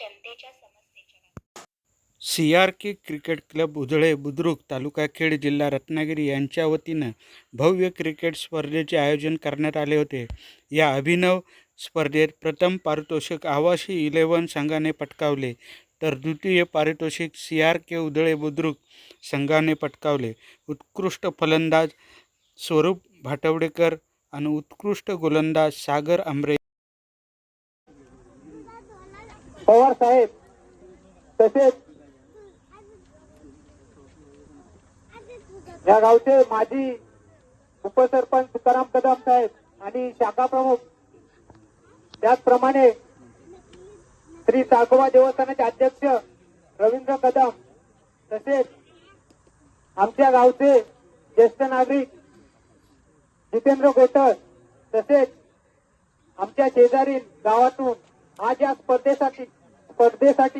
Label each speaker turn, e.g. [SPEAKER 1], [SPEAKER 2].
[SPEAKER 1] जनतेच्या समस्येच्या
[SPEAKER 2] C R K cricket club Udhale Budruk taluka Khed जिल्हा रत्नागिरी यांच्या वतीनं भव्य क्रिकेट स्पर्धेचे आयोजन करण्यात आले होते. या अभिनव स्पर्धेत प्रथम पारितोषिक आवाशी इलेव्हन संघाने पटकावले तर द्वितीय पारितोषिक C R K Udhale Budruk संघाने पटकावले. उत्कृष्ट फलंदाज स्वरूप भाटवडेकर आणि उत्कृष्ट गोलंदाज सागर आंबरे
[SPEAKER 3] पवार साहेब तसेच या गावचे माजी उपसरपंच तुकाराम कदम साहेब आणि शाखा प्रमुख त्याचप्रमाणे श्री साकोबा देवस्थानाचे अध्यक्ष रवींद्र कदम तसेच आमच्या गावचे ज्येष्ठ नागरिक जितेंद्र गोटळ तसेच आमच्या शेजारील गावातून आज या स्पर्धेसाठी स्पर्धेसाठी